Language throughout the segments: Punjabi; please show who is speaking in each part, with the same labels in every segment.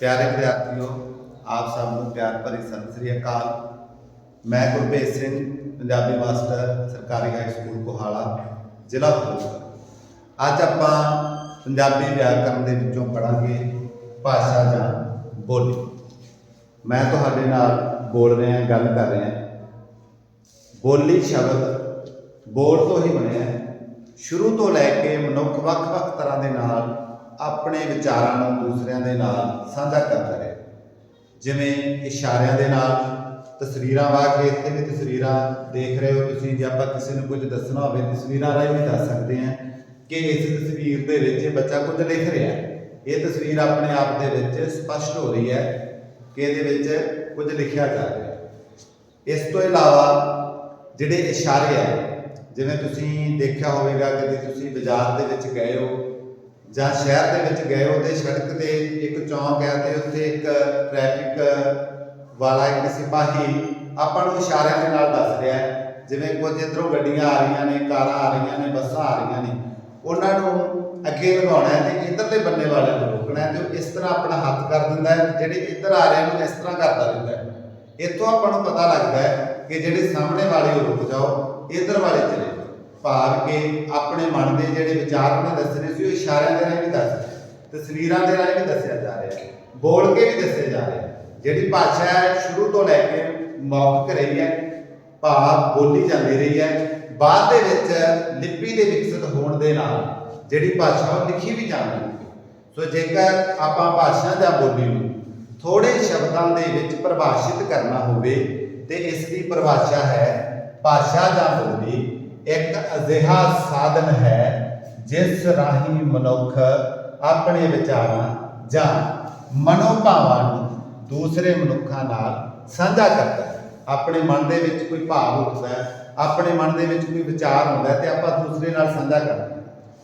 Speaker 1: ਪਿਆਰੇ ਵਿਦਿਆਰਥੀਓ, ਆਪ ਸਭ ਨੂੰ ਪਿਆਰ ਭਰੀ ਸਤਿ ਸ੍ਰੀ ਅਕਾਲ। ਮੈਂ ਗੁਰਭੇਜ ਸਿੰਘ, ਪੰਜਾਬੀ ਮਾਸਟਰ, ਸਰਕਾਰੀ ਹਾਈ ਸਕੂਲ, ਕੋਹਾਲਾ, ਜ਼ਿਲ੍ਹਾ ਫਿਰੋਜ਼ਪੁਰ ਅੱਜ ਆਪਾਂ ਪੰਜਾਬੀ ਵਿਆਕਰਨ ਦੇ ਵਿੱਚੋਂ ਪੜਾਂਗੇ ਭਾਸ਼ਾ ਜਾਂ ਬੋਲੀ। ਮੈਂ ਤੁਹਾਡੇ ਨਾਲ ਬੋਲ ਰਿਹਾ, ਗੱਲ ਕਰ ਰਿਹਾ। ਬੋਲੀ ਸ਼ਬਦ ਬੋਲ ਤੋਂ ਹੀ ਬਣਿਆ ਹੈ। ਸ਼ੁਰੂ ਤੋਂ ਲੈ ਕੇ ਮਨੁੱਖ ਵੱਖ-ਵੱਖ ਤਰ੍ਹਾਂ ਦੇ ਨਾਲ ਆਪਣੇ ਵਿਚਾਰਾਂ ਨੂੰ ਦੂਸਰਿਆਂ ਦੇ ਨਾਲ ਸਾਂਝਾ ਕਰਦਾ ਰਿਹਾ ਜਿਵੇਂ ਇਸ਼ਾਰਿਆਂ ਦੇ ਨਾਲ ਤਸਵੀਰਾਂ ਵਾ ਕੇ ਇੱਥੇ ਵੀ ਤਸਵੀਰਾਂ ਦੇਖ ਰਹੇ ਹੋ ਤੁਸੀਂ, ਜੇ ਆਪਾਂ ਕਿਸੇ ਨੂੰ ਕੁਝ ਦੱਸਣਾ ਹੋਵੇ, ਤਸਵੀਰਾਂ ਰਾਹੀਂ ਵੀ ਦੱਸ ਸਕਦੇ ਹਾਂ ਕਿ ਇਸ ਤਸਵੀਰ ਦੇ ਵਿੱਚ ਇਹ ਬੱਚਾ ਕੁਝ ਲਿਖ ਰਿਹਾ ਹੈ। ਇਹ ਤਸਵੀਰ ਆਪਣੇ ਆਪ ਦੇ ਵਿੱਚ ਸਪਸ਼ਟ ਹੋ ਰਹੀ ਹੈ ਕਿ ਇਹਦੇ ਵਿੱਚ ਕੁਝ ਲਿਖਿਆ ਜਾ ਰਿਹਾ ਹੈ। ਇਸ ਤੋਂ ਇਲਾਵਾ ਜਿਹੜੇ ਇਸ਼ਾਰੇ ਆ, ਜਿਵੇਂ ਤੁਸੀਂ ਦੇਖਿਆ ਹੋਵੇਗਾ ਕਿ ਤੁਸੀਂ ਬਾਜ਼ਾਰ ਦੇ ਵਿੱਚ ਗਏ ਹੋ ਜਾਂ ਸ਼ਹਿਰ ਦੇ ਵਿੱਚ ਗਏ ਹੋ ਤੇ ਸੜਕ ਤੇ ਇੱਕ ਚੌਂਕ ਹੈ ਤੇ ਉੱਥੇ ਇੱਕ ਟ੍ਰੈਫਿਕ ਵਾਲਾ ਇੱਕ ਸਿਪਾਹੀ ਆਪਾਂ ਨੂੰ ਇਸ਼ਾਰਿਆਂ ਦੇ ਨਾਲ ਦੱਸ ਰਿਹਾ ਹੈ, ਜਿਵੇਂ ਕੁਝ ਇਧਰੋਂ ਗੱਡੀਆਂ ਆ ਰਹੀਆਂ ਨੇ, ਕਾਰਾਂ ਆ ਰਹੀਆਂ ਨੇ, ਬੱਸਾਂ ਆ ਰਹੀਆਂ ਨੇ, ਉਹਨਾਂ ਨੂੰ ਅੱਗੇ ਲਗਾਉਣਾ ਹੈ ਤੇ ਇਧਰਲੇ ਬੰਨੇ ਵਾਲਿਆਂ ਨੂੰ ਰੋਕਣਾ ਹੈ ਤੇ ਇਸ ਤਰ੍ਹਾਂ ਆਪਣਾ ਹੱਥ ਕਰ ਦਿੰਦਾ ਹੈ, ਜਿਹੜੇ ਇੱਧਰ ਆ ਰਹੇ ਨੂੰ ਇਸ ਤਰ੍ਹਾਂ ਕਰਦਾ ਰਹਿੰਦਾ ਹੈ। ਇੱਥੋਂ ਆਪਾਂ ਨੂੰ ਪਤਾ ਲੱਗਦਾ ਹੈ ਕਿ ਜਿਹੜੇ ਸਾਹਮਣੇ ਵਾਲੇ ਉਹ ਰੁਕ ਜਾਓ, ਇੱਧਰ ਵਾਲੇ ਚਲੇ ਭਾਵ ਕਿ ਆਪਣੇ ਮਨ ਦੇ ਜਿਹੜੇ ਵਿਚਾਰ ਉਹਨੇ ਦੱਸਣੇ ਸੀ, ਉਹ ਇਸ਼ਾਰਿਆਂ ਦੇ ਰਾਹੀਂ ਵੀ ਦੱਸ ਰਿਹਾ ਤਸਵੀਰਾਂ ਦੇ ਰਾਹੀਂ ਵੀ ਦੱਸਿਆ ਜਾ ਰਿਹਾ ਹੈ, ਬੋਲ ਕੇ ਵੀ ਦੱਸਿਆ ਜਾ ਰਿਹਾ ਹੈ। ਜਿਹੜੀ ਭਾਸ਼ਾ ਹੈ, ਸ਼ੁਰੂ ਤੋਂ ਲੈ ਕੇ ਮੌਖਿਕ ਰਹੀ ਹੈ, ਭਾਵ ਬੋਲੀ ਜਾਂਦੀ ਰਹੀ ਹੈ, ਬਾਅਦ ਦੇ ਵਿੱਚ ਲਿਪੀ ਦੇ ਵਿਕਸਿਤ ਹੋਣ ਦੇ ਨਾਲ ਜਿਹੜੀ ਭਾਸ਼ਾ ਉਹ ਲਿਖੀ ਵੀ ਜਾਂਦੀ ਹੈ। ਸੋ ਜੇਕਰ ਆਪਾਂ ਭਾਸ਼ਾ ਜਾਂ ਬੋਲੀ ਨੂੰ ਥੋੜੇ ਸ਼ਬਦਾਂ ਦੇ ਵਿੱਚ ਪਰਿਭਾਸ਼ਿਤ ਕਰਨਾ ਹੋਵੇ, ਤੇ ਇਸ ਦੀ ਪਰਿਭਾਸ਼ਾ ਹੈ ਭਾਸ਼ਾ ਜਾਂ ਬੋਲੀ ਇੱਕ ਅਜਿਹਾ ਸਾਧਨ ਹੈ ਜਿਸ ਰਾਹੀਂ ਮਨੁੱਖ ਆਪਣੇ ਵਿਚਾਰਾਂ ਜਾਂ ਮਨੋਭਾਵਾਂ ਨੂੰ ਦੂਸਰੇ ਮਨੁੱਖਾਂ ਨਾਲ ਸਾਂਝਾ ਕਰਦਾ ਹੈ। ਆਪਣੇ ਮਨ ਦੇ ਵਿੱਚ ਕੋਈ ਭਾਵ ਉੱਠਦਾ ਹੈ, ਆਪਣੇ ਮਨ ਦੇ ਵਿੱਚ ਕੋਈ ਵਿਚਾਰ ਹੁੰਦਾ ਹੈ ਤੇ ਆਪਾਂ ਦੂਸਰੇ ਨਾਲ ਸਾਂਝਾ ਕਰਦੇ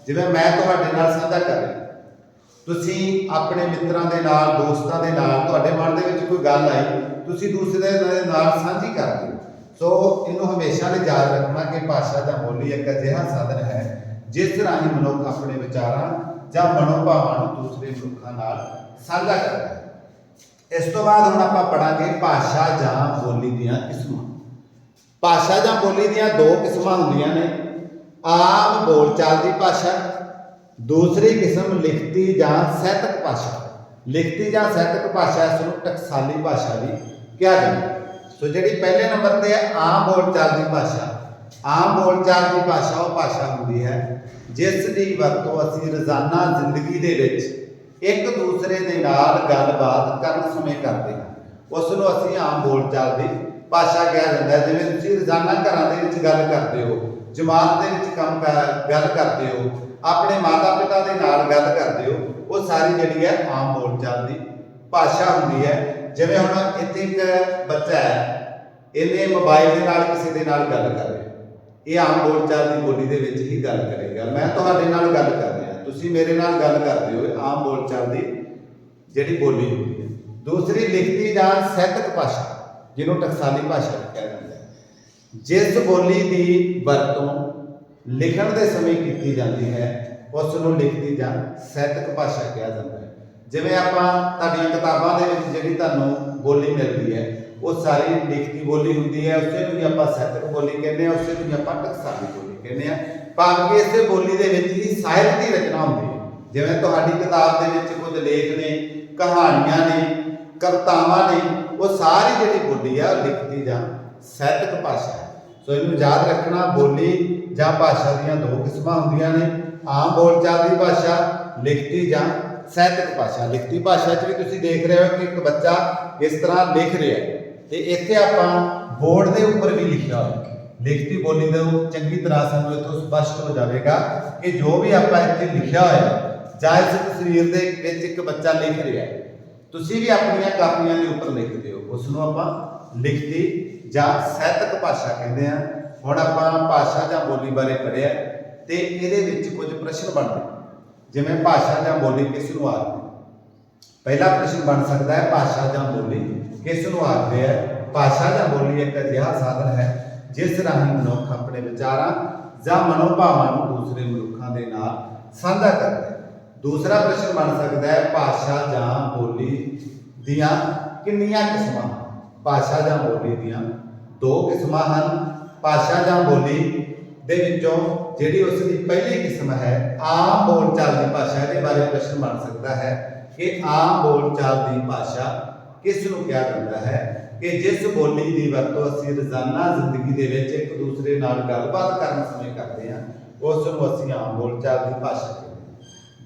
Speaker 1: ਜਿਵੇਂ ਮੈਂ ਤੁਹਾਡੇ ਨਾਲ ਸਾਂਝਾ ਕਰ ਰਿਹਾ। ਤੁਸੀਂ ਆਪਣੇ ਮਿੱਤਰਾਂ ਦੇ ਨਾਲ, ਦੋਸਤਾਂ ਦੇ ਨਾਲ, ਤੁਹਾਡੇ ਮਨ ਦੇ ਵਿੱਚ ਕੋਈ ਗੱਲ ਆਈ, ਤੁਸੀਂ ਦੂਸਰੇ ਦੇ ਨਾਲ ਸਾਂਝੀ ਕਰਦੇ ਹੋ। ਸੋ ਇਹਨੂੰ ਹਮੇਸ਼ਾ ਲਈ ਯਾਦ ਰੱਖਣਾ ਕਿ ਭਾਸ਼ਾ ਜਾਂ ਬੋਲੀ ਇੱਕ ਅਜਿਹਾ ਸਾਧਨ ਹੈ, ਜਿਸ ਰਾਹੀਂ ਮਨੁੱਖ ਆਪਣੇ ਵਿਚਾਰਾਂ ਜਾਂ ਮਨੋਭਾਵਾਂ ਨੂੰ ਦੂਸਰੇ ਮਨੁੱਖਾਂ ਨਾਲ ਸਾਂਝਾ ਕਰਦਾ ਹੈ। ਇਸ ਤੋਂ ਬਾਅਦ ਹੁਣ ਆਪਾਂ ਪੜਾਂਗੇ ਭਾਸ਼ਾ ਜਾਂ ਬੋਲੀ ਦੀਆਂ ਕਿਸਮਾਂ। ਭਾਸ਼ਾ ਜਾਂ ਬੋਲੀ ਦੀਆਂ ਦੋ ਕਿਸਮਾਂ ਹੁੰਦੀਆਂ ਨੇ, ਆਮ ਬੋਲਚਾਲ ਦੀ ਭਾਸ਼ਾ, ਦੂਸਰੀ ਕਿਸਮ ਲਿਖਤੀ ਜਾਂ ਸਾਹਿਤਕ ਭਾਸ਼ਾ। ਲਿਖਤੀ ਜਾਂ ਸਾਹਿਤਕ ਭਾਸ਼ਾ ਇਸ ਨੂੰ ਟਕਸਾਲੀ ਭਾਸ਼ਾ ਵੀ ਕਿਹਾ ਜਾਂਦਾ ਹੈ। ਸੋ ਜਿਹੜੀ ਪਹਿਲੇ ਨੰਬਰ ਤੇ ਹੈ, ਆਮ ਬੋਲਚਾਲ ਦੀ ਭਾਸ਼ਾ। ਆਮ ਬੋਲਚਾਲ ਦੀ ਭਾਸ਼ਾ ਉਹ ਭਾਸ਼ਾ ਹੁੰਦੀ ਹੈ, ਜਿਸ ਦੀ ਵਰਤੋਂ ਅਸੀਂ ਰੋਜ਼ਾਨਾ ਜ਼ਿੰਦਗੀ ਦੇ ਵਿੱਚ ਇੱਕ ਦੂਸਰੇ ਦੇ ਨਾਲ ਗੱਲਬਾਤ ਕਰਨ ਸਮੇਂ ਕਰਦੇ ਹਾਂ। ਉਸ ਨੂੰ ਅਸੀਂ ਆਮ ਬੋਲਚਾਲ ਦੀ ਭਾਸ਼ਾ ਕਿਹਾ ਜਾਂਦਾ ਹੈ। ਜਿਵੇਂ ਤੁਸੀਂ ਰੋਜ਼ਾਨਾ ਘਰਾਂ ਦੇ ਵਿੱਚ ਗੱਲ ਕਰਦੇ ਹੋ, ਜਮਾਤ ਦੇ ਵਿੱਚ ਕੰਮ ਕਰ- ਗੱਲ ਕਰਦੇ ਹੋ, ਆਪਣੇ ਮਾਤਾ ਪਿਤਾ ਦੇ ਨਾਲ ਗੱਲ ਕਰਦੇ ਹੋ, ਉਹ ਸਾਰੀ ਜਿਹੜੀ ਹੈ ਆਮ ਬੋਲਚਾਲ ਦੀ ਭਾਸ਼ਾ ਹੁੰਦੀ ਹੈ। ਜਿਵੇਂ ਹੁਣ ਇੱਥੇ ਇੱਕ ਬੱਚਾ ਹੈ, ਇਹਨੇ ਮੋਬਾਈਲ ਦੇ ਨਾਲ ਕਿਸੇ ਦੇ ਨਾਲ ਗੱਲ ਕਰ ਰਿਹਾ ਇਹ ਆਮ ਬੋਲਚਾਲ ਦੀ ਬੋਲੀ ਦੇ ਵਿੱਚ ਹੀ ਗੱਲ ਕਰੇਗਾ। ਮੈਂ ਤੁਹਾਡੇ ਨਾਲ ਗੱਲ ਕਰ ਰਿਹਾ। ਤੁਸੀਂ ਮੇਰੇ ਨਾਲ ਗੱਲ ਕਰਦੇ ਹੋ ਆਮ ਬੋਲਚਾਲ ਦੀ ਜਿਹੜੀ ਬੋਲੀ ਹੁੰਦੀ ਹੈ। ਦੂਸਰੀ, ਲਿਖਤੀ ਜਾਂ ਸਾਹਿਤਕ ਭਾਸ਼ਾ, ਜਿਹਨੂੰ ਟਕਸਾਲੀ ਭਾਸ਼ਾ ਕਿਹਾ ਜਾਂਦਾ ਹੈ। ਜਿਸ ਬੋਲੀ ਦੀ ਵਰਤੋਂ ਲਿਖਣ ਦੇ ਸਮੇਂ ਕੀਤੀ ਜਾਂਦੀ ਹੈ ਉਸ ਨੂੰ ਲਿਖਤੀ ਜਾਂ ਸਾਹਿਤਕ ਭਾਸ਼ਾ ਕਿਹਾ ਜਾਂਦਾ ਹੈ। ਜਿਵੇਂ ਆਪਾਂ ਤੁਹਾਡੀਆਂ ਕਿਤਾਬਾਂ ਦੇ ਵਿੱਚ ਜਿਹੜੀ ਤੁਹਾਨੂੰ ਬੋਲੀ ਮਿਲਦੀ ਹੈ, ਉਹ ਸਾਰੀ ਲਿਖਤੀ ਬੋਲੀ ਹੁੰਦੀ ਹੈ, ਉਸੇ ਨੂੰ ਹੀ ਆਪਾਂ ਸਾਹਿਤਕ ਬੋਲੀ ਕਹਿੰਦੇ ਆ ਉਸੇ ਨੂੰ ਹੀ ਆਪਾਂ ਟਕਸਾਲੀ ਬੋਲੀ ਕਹਿੰਦੇ ਆ ਭਾਵ ਕਿ ਇਸੇ ਬੋਲੀ ਦੇ ਵਿੱਚ ਹੀ ਸਾਹਿਤ ਦੀ ਰਚਨਾ ਹੁੰਦੀ ਹੈ। ਜਿਵੇਂ ਤੁਹਾਡੀ ਕਿਤਾਬ ਦੇ ਵਿੱਚ ਕੁਝ ਲੇਖ ਨੇ, ਕਹਾਣੀਆਂ ਨੇ, ਕਵਿਤਾਵਾਂ ਨੇ, ਉਹ ਸਾਰੀ ਜਿਹੜੀ ਬੋਲੀ ਆ, ਉਹ ਲਿਖਤੀ ਜਾਂ ਸਾਹਿਤਕ ਭਾਸ਼ਾ ਹੈ। ਸੋ ਇਹਨੂੰ ਯਾਦ ਰੱਖਣਾ, ਬੋਲੀ ਜਾਂ ਭਾਸ਼ਾ ਦੀਆਂ ਦੋ ਕਿਸਮਾਂ ਹੁੰਦੀਆਂ ਨੇ। ਆਮ ਬੋਲਚਾਲ ਦੀ ਭਾਸ਼ਾ, ਲਿਖਤੀ ਜਾਂ ਸਾਹਿਤਕ ਭਾਸ਼ਾ, ਲਿਖਤੀ ਭਾਸ਼ਾ 'ਚ ਵੀ ਤੁਸੀਂ ਦੇਖ ਰਹੇ ਹੋ ਕਿ ਇੱਕ ਬੱਚਾ ਇਸ ਤਰ੍ਹਾਂ ਲਿਖ ਰਿਹਾ ਹੈ। ਤੇ ਇੱਥੇ ਆਪਾਂ ਬੋਰਡ ਦੇ ਉੱਪਰ ਵੀ ਲਿਖਿਆ ਹੋਇਆ ਲਿਖਤੀ ਬੋਲੀ ਦਾ ਚੰਗੀ ਤਰ੍ਹਾਂ ਸਾਨੂੰ ਇਥੋਂ ਸਪਸ਼ਟ ਹੋ ਜਾਵੇਗਾ ਕਿ ਜੋ ਵੀ ਆਪਾਂ ਇੱਥੇ ਲਿਖਿਆ ਹੋਇਆ ਜਾਂ ਇਸ ਤਸਵੀਰ ਦੇ ਵਿੱਚ ਇੱਕ ਬੱਚਾ ਲਿਖ ਰਿਹਾ ਹੈ। ਤੁਸੀਂ ਵੀ ਆਪਣੀਆਂ ਕਾਪੀਆਂ ਦੇ ਉੱਪਰ ਲਿਖਦੇ ਹੋ। ਉਸ ਨੂੰ ਆਪਾਂ ਲਿਖਤੀ ਜਾਂ ਸਾਹਿਤਕ ਭਾਸ਼ਾ ਕਹਿੰਦੇ ਆ ਹੁਣ ਆਪਾਂ ਭਾਸ਼ਾ ਜਾਂ ਬੋਲੀ ਬਾਰੇ ਪੜ੍ਹਿਆ ਤੇ ਇਹਦੇ ਵਿੱਚ ਕੁਝ ਪ੍ਰਸ਼ਨ ਬਣਦੇ ਜਿਵੇਂ ਭਾਸ਼ਾ ਜਾਂ ਬੋਲੀ ਕਿਸ ਨੂੰ ਆਖਦੇ ਪਹਿਲਾ ਪ੍ਰਸ਼ਨ ਬਣ ਸਕਦਾ ਹੈ, ਭਾਸ਼ਾ ਜਾਂ ਬੋਲੀ ਕਿਸ ਨੂੰ ਆਖਦੇ ਹੈ ਭਾਸ਼ਾ ਜਾਂ ਬੋਲੀ ਇੱਕ ਅਜਿਹਾ ਸਾਧਨ ਹੈ, ਜਿਸ ਰਾਹੀਂ ਮਨੁੱਖ ਆਪਣੇ ਵਿਚਾਰਾਂ ਜਾਂ ਮਨੋਭਾਵਾਂ ਨੂੰ ਦੂਸਰੇ ਮਨੁੱਖਾਂ ਦੇ ਨਾਲ ਸਾਂਝਾ ਕਰਦਾ ਹੈ। ਦੂਸਰਾ ਪ੍ਰਸ਼ਨ ਬਣ ਸਕਦਾ ਹੈ, ਭਾਸ਼ਾ ਜਾਂ ਬੋਲੀ ਦੀਆਂ ਕਿੰਨੀਆਂ ਕਿਸਮਾਂ? ਭਾਸ਼ਾ ਜਾਂ ਬੋਲੀ ਦੀਆਂ ਦੋ ਕਿਸਮਾਂ ਹਨ। ਭਾਸ਼ਾ ਜਾਂ ਬੋਲੀ ਦੇ ਵਿੱਚੋਂ ਜਿਹੜੀ ਉਸ ਦੀ ਪਹਿਲੀ ਕਿਸਮ ਹੈ, ਆਮ ਬੋਲਚਾਲ ਦੀ ਭਾਸ਼ਾ, ਇਹਦੇ ਬਾਰੇ ਪ੍ਰਸ਼ਨ ਬਣ ਸਕਦਾ ਹੈ ਕਿ ਆਮ ਬੋਲਚਾਲ ਦੀ ਭਾਸ਼ਾ ਕਿਸ ਨੂੰ ਕਿਹਾ ਜਾਂਦਾ ਹੈ ਕਿ ਜਿਸ ਬੋਲੀ ਦੀ ਵਰਤੋਂ ਅਸੀਂ ਰੋਜ਼ਾਨਾ ਜ਼ਿੰਦਗੀ ਦੇ ਵਿੱਚ ਇੱਕ ਦੂਸਰੇ ਨਾਲ ਗੱਲਬਾਤ ਕਰਨ ਸਮੇਂ ਕਰਦੇ ਹਾਂ, ਉਸ ਨੂੰ ਅਸੀਂ ਆਮ ਬੋਲਚਾਲ ਦੀ ਭਾਸ਼ਾ ਕਹਿੰਦੇ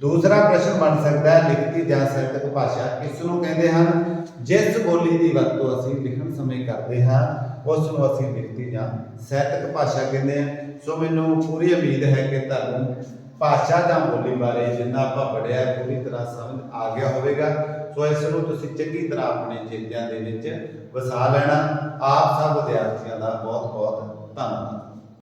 Speaker 1: ਦੂਸਰਾ ਪ੍ਰਸ਼ਨ ਬਣ ਸਕਦਾ ਹੈ, ਲਿਖਤੀ ਜਾਂ ਸਾਹਿਤਕ ਭਾਸ਼ਾ ਕਿਸ ਨੂੰ ਕਹਿੰਦੇ ਹਨ? ਜਿਸ ਬੋਲੀ ਦੀ ਵਰਤੋਂ ਅਸੀਂ ਲਿਖਣ ਸਮੇਂ ਕਰਦੇ ਹਾਂ ਉਸ ਨੂੰ ਅਸੀਂ ਲਿਖਤੀ ਜਾਂ ਸਾਹਿਤਕ ਭਾਸ਼ਾ ਕਹਿੰਦੇ ਹਾਂ। ਸੋ ਮੈਨੂੰ ਪੂਰੀ ਉਮੀਦ ਹੈ ਕਿ ਤੁਹਾਨੂੰ ਭਾਸ਼ਾ ਜਾਂ ਬੋਲੀ ਬਾਰੇ ਜਿੰਨਾ ਆਪਾਂ ਪੜਿਆ ਪੂਰੀ ਤਰ੍ਹਾਂ ਸਮਝ ਆ ਗਿਆ ਹੋਵੇਗਾ। ਸੋ ਇਸ ਨੂੰ ਤੁਸੀਂ ਚੰਗੀ ਤਰ੍ਹਾਂ ਆਪਣੇ ਚੇਤਿਆਂ ਦੇ ਵਿੱਚ ਵਸਾ ਲੈਣਾ। ਆਪ ਸਭ ਵਿਦਿਆਰਥੀਆਂ ਦਾ ਬਹੁਤ ਬਹੁਤ ਧੰਨਵਾਦ।